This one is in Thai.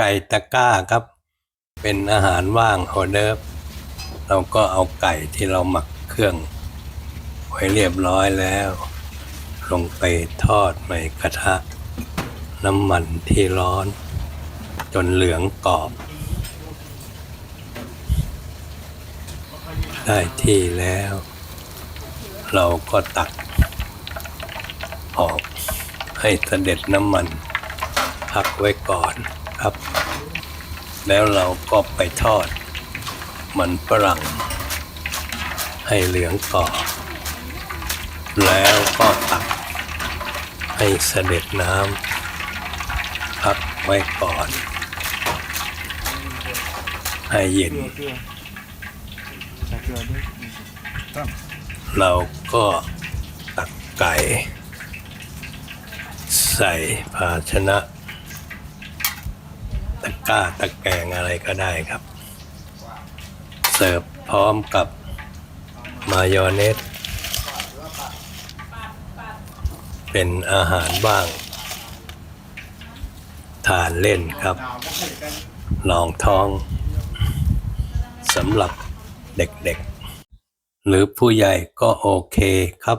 ไก่ตะก้าครับ เป็นอาหารว่างออเดิร์ฟเราก็เอาไก่ที่เราหมักเครื่อง ไว้เรียบร้อยแล้ว ลงไปทอดในกระทะ น้ำมันที่ร้อน จนเหลืองกรอบ ได้ที่แล้ว เราก็ตัก ออกให้เสด็จน้ำมันพักไว้ก่อน ครับ แล้วเราก็ไปทอด มันฝรั่ง ให้เหลืองกรอบแล้วก็ตักให้เสด็จน้ำพักไว้ก่อน ให้เย็นเกลือใส่เกลือด้วยต้องเราก็ตักไก่ ใส่ภาชนะ ตะกร้าตะแกรงอะไรก็ได้ครับ เสิร์ฟพร้อมกับมายองเนสเป็นอาหารบ้าง ทานเล่นครับลองท้องสำหรับเด็กๆ หรือผู้ใหญ่ก็โอเคครับ